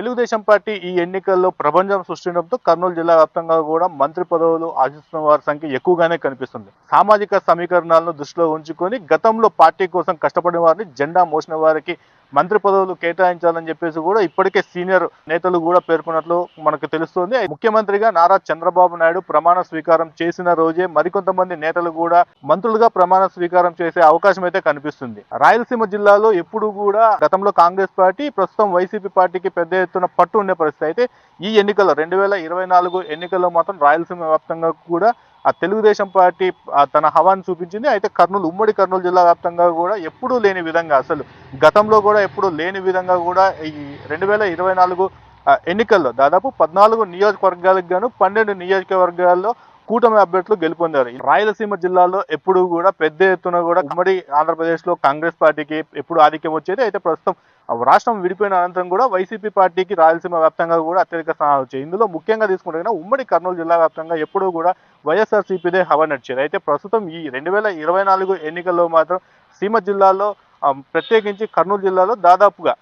Telugu Desam party ఈ ఎన్నికల్లో ప్రపంచం సృష్టించడంతో కర్నూలు జిల్లా వ్యాప్తంగా కూడా మంత్రి పదవులు ఆశిస్తున్న వారి సంఖ్య ఎక్కువగానే కనిపిస్తుంది. సామాజిక సమీకరణాలను దృష్టిలో ఉంచుకొని గతంలో పార్టీ కోసం కష్టపడిన వారిని జెండా మోసిన వారికి మంత్రి పదవులు కేటాయించాలని చెప్పేసి కూడా ఇప్పటికే సీనియర్ నేతలు కూడా పేర్కొన్నట్లు మనకు తెలుస్తోంది. ముఖ్యమంత్రిగా నారా చంద్రబాబు నాయుడు ప్రమాణ స్వీకారం చేసిన రోజే మరికొంతమంది నేతలు కూడా మంత్రులుగా ప్రమాణ స్వీకారం చేసే అవకాశం అయితే కనిపిస్తుంది. రాయలసీమ జిల్లాలో ఎప్పుడు కూడా గతంలో కాంగ్రెస్ పార్టీ ప్రస్తుతం వైసీపీ పార్టీకి పెద్ద ఎత్తున పట్టు ఉండే పరిస్థితి అయితే ఈ ఎన్నికల్లో రెండు వేల ఇరవై నాలుగు ఎన్నికల్లో మాత్రం రాయలసీమ వ్యాప్తంగా కూడా ఆ తెలుగుదేశం పార్టీ తన హవాన్ని చూపించింది. అయితే కర్నూలు ఉమ్మడి కర్నూలు జిల్లా వ్యాప్తంగా కూడా ఎప్పుడూ లేని విధంగా అసలు గతంలో కూడా ఎప్పుడూ లేని విధంగా కూడా ఈ రెండు వేల ఇరవై నాలుగు ఎన్నికల్లో దాదాపు పద్నాలుగు నియోజకవర్గాలకు గాను పన్నెండు నియోజకవర్గాల్లో కూటమి అభ్యర్థులు గెలుపొందారు. రాయలసీమ జిల్లాలో ఎప్పుడు కూడా పెద్ద ఎత్తున కూడా ఉమ్మడి ఆంధ్రప్రదేశ్లో కాంగ్రెస్ పార్టీకి ఎప్పుడు ఆధిక్యం వచ్చేది అయితే ప్రస్తుతం ఆ రాష్ట్రం విడిపోయిన అనంతరం కూడా వైసీపీ పార్టీకి రాయలసీమ వ్యాప్తంగా కూడా అత్యధిక స్థానాలు వచ్చాయి ఇందులో ముఖ్యంగా తీసుకుంటే ఉమ్మడి కర్నూలు జిల్లా వ్యాప్తంగా ఎప్పుడూ కూడా వైఎస్ఆర్సీపీదే హవ నడిచేది. అయితే ప్రస్తుతం ఈ రెండు వేల ఇరవై నాలుగు ఎన్నికల్లో మాత్రం సీమ జిల్లాలో ప్రత్యేకించి కర్నూలు జిల్లాలో దాదాపుగా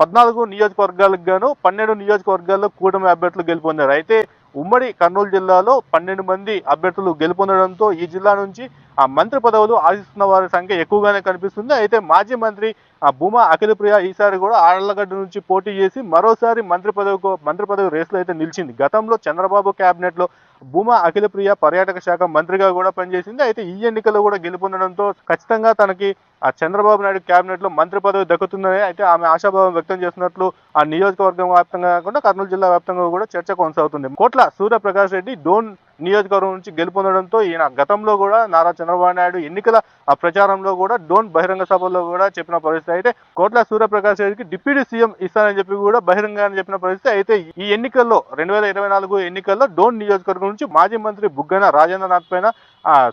పద్నాలుగు నియోజకవర్గాలకు గాను పన్నెండు నియోజకవర్గాల్లో కూటమి అభ్యర్థులు గెలుపొందారు. అయితే ఉమ్మడి కర్నూలు జిల్లాలో పన్నెండు మంది అభ్యర్థులు గెలుపొందడంతో ఈ జిల్లా నుంచి ఆ మంత్రి పదవులు ఆశిస్తున్న వారి సంఖ్య ఎక్కువగానే కనిపిస్తుంది. అయితే మాజీ మంత్రి ఆ భూమా అఖిలప్రియ ఈసారి కూడా ఆళ్ళగడ్డ నుంచి పోటీ చేసి మరోసారి మంత్రి పదవికి మంత్రి పదవి రేసులో అయితే నిలిచింది. గతంలో చంద్రబాబు క్యాబినెట్లో భూమా అఖిలప్రియ పర్యాటక శాఖ మంత్రిగా కూడా పనిచేసింది. అయితే ఈ ఎన్నికల్లో కూడా గెలుపొందడంతో ఖచ్చితంగా తనకి ఆ చంద్రబాబు నాయుడు క్యాబినెట్లో మంత్రి పదవి దక్కుతుందని అయితే ఆమె ఆశాభావం వ్యక్తం చేస్తున్నట్లు ఆ నియోజకవర్గం వ్యాప్తంగా కాకుండా కర్నూలు జిల్లా వ్యాప్తంగా కూడా చర్చ కొనసాగుతుంది. కోట్ల సూర్యప్రకాష్ రెడ్డి డోన్ నియోజకవర్గం నుంచి గెలుపొందడంతో ఈయన గతంలో కూడా నారా చంద్రబాబు నాయుడు ఎన్నికల ఆ ప్రచారంలో కూడా డోన్ బహిరంగ సభలో కూడా చెప్పిన పరిస్థితి అయితే కోట్ల సూర్యప్రకాష్ రెడ్డికి డిప్యూటీ సీఎం ఇస్తానని చెప్పి కూడా బహిరంగ చెప్పిన పరిస్థితి అయితే ఈ ఎన్నికల్లో రెండు వేల ఇరవై నాలుగు ఎన్నికల్లో డోన్ నియోజకవర్గం నుంచి మాజీ మంత్రి బుగ్గన రాజేంద్రనాథ్ పైన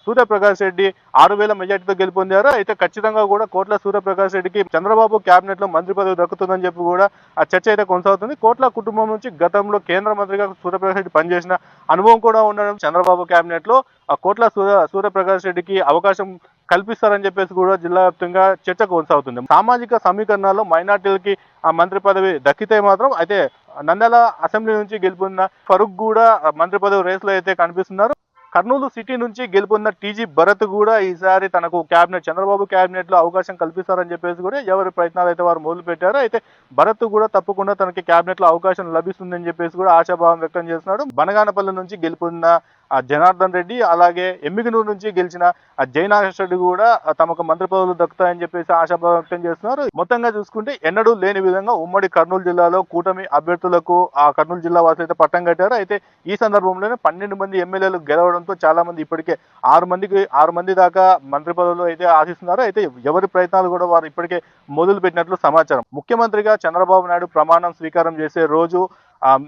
సూర్యప్రకాష్ రెడ్డి ఆరు వేల మెజార్టీతో గెలుపొందారు. అయితే ఖచ్చితంగా కూడా కోట్ల సూర్యప్రకాష్ రెడ్డికి చంద్రబాబు కేబినెట్లో మంత్రి పదవి దక్కుతుందని చెప్పి కూడా ఆ చర్చ అయితే కొనసాగుతుంది. కోట్ల కుటుంబం నుంచి గతంలో కేంద్ర మంత్రిగా సూర్యప్రకాష్ రెడ్డి పనిచేసిన అనుభవం కూడా ఉండడం చంద్రబాబు కేబినెట్లో ఆ కోట్ల సూర్య సూర్యప్రకాష్ రెడ్డికి అవకాశం కల్పిస్తారని చెప్పేసి కూడా జిల్లా వ్యాప్తంగా చర్చ కొనసాగుతుంది. సామాజిక సమీకరణాల్లో మైనార్టీలకి ఆ మంత్రి పదవి దక్కితే మాత్రం అయితే నంద్యాల అసెంబ్లీ నుంచి గెలుపొందిన ఫరూక్ కూడా మంత్రి పదవి రేసులో అయితే కనిపిస్తున్నారు. కర్నూలు సిటీ నుంచి గెలుపొందిన టీజీ భరత్ కూడా ఈసారి తనకు క్యాబినెట్ చంద్రబాబు క్యాబినెట్లో అవకాశం కల్పిస్తారని చెప్పేసి కూడా ఎవరి ప్రయత్నాలు అయితే వారు మొదలు పెట్టారో అయితే భరత్ కూడా తప్పకుండా తనకి క్యాబినెట్లో అవకాశం లభిస్తుందని చెప్పేసి కూడా ఆశాభావం వ్యక్తం చేస్తున్నాడు. బనగానపల్లి నుంచి గెలుపొందిన ఆ జనార్దన్ రెడ్డి అలాగే ఎమ్మిగనూరు నుంచి గెలిచిన ఆ జయనాగేశ్వర రెడ్డి కూడా తమకు మంత్రి పదవులు దక్కుతాయని చెప్పేసి ఆశాభావం వ్యక్తం చేస్తున్నారు. మొత్తంగా చూసుకుంటే ఎన్నడూ లేని విధంగా ఉమ్మడి కర్నూలు జిల్లాలో కూటమి అభ్యర్థులకు ఆ కర్నూలు జిల్లా వాసులు అయితే పట్టం కట్టారు. అయితే ఈ సందర్భంలోనే పన్నెండు మంది ఎమ్మెల్యేలు గెలవడంతో చాలా మంది ఇప్పటికే ఆరు మందికి ఆరు మంది దాకా మంత్రి పదవులు అయితే ఆశిస్తున్నారు. అయితే ఎవరి ప్రయత్నాలు కూడా వారు ఇప్పటికే మొదలు పెట్టినట్లు సమాచారం. ముఖ్యమంత్రిగా చంద్రబాబు నాయుడు ప్రమాణం స్వీకారం చేసే రోజు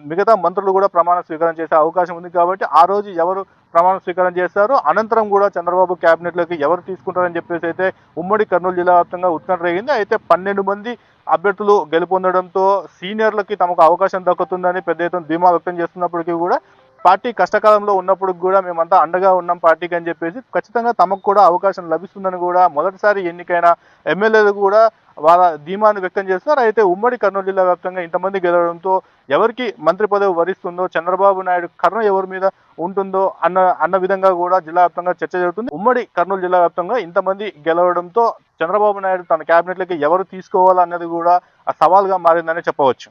మిగతా మంత్రులు కూడా ప్రమాణ స్వీకారం చేసే అవకాశం ఉంది కాబట్టి ఆ రోజు ఎవరు ప్రమాణ స్వీకారం చేస్తారో అనంతరం కూడా చంద్రబాబు క్యాబినెట్లోకి ఎవరు తీసుకుంటారని చెప్పేసి అయితే ఉమ్మడి కర్నూలు జిల్లా వ్యాప్తంగా ఉత్కంఠ రేగింది. అయితే పన్నెండు మంది అభ్యర్థులు గెలుపొందడంతో సీనియర్లకి తమకు అవకాశం దక్కుతుందని పెద్ద ఎత్తున ధీమా వ్యక్తం చేస్తున్నప్పటికీ కూడా పార్టీ కష్టకాలంలో ఉన్నప్పుడు కూడా మేమంతా అండగా ఉన్నాం పార్టీకి అని చెప్పేసి ఖచ్చితంగా తమకు కూడా అవకాశం లభిస్తుందని కూడా మొదటిసారి ఎన్నికైన ఎమ్మెల్యేలు కూడా వాళ్ళ ధీమాను వ్యక్తం చేస్తున్నారు. అయితే ఉమ్మడి కర్నూలు జిల్లా వ్యాప్తంగా ఇంతమంది గెలవడంతో ఎవరికి మంత్రి పదవి వరిస్తుందో చంద్రబాబు నాయుడు కర్ణ ఎవరి మీద ఉంటుందో అన్న అన్న విధంగా కూడా జిల్లా వ్యాప్తంగా చర్చ జరుగుతుంది. ఉమ్మడి కర్నూలు జిల్లా వ్యాప్తంగా ఇంతమంది గెలవడంతో చంద్రబాబు నాయుడు తన క్యాబినెట్లకి ఎవరు తీసుకోవాలన్నది కూడా ఆ సవాల్గా మారిందని చెప్పవచ్చు.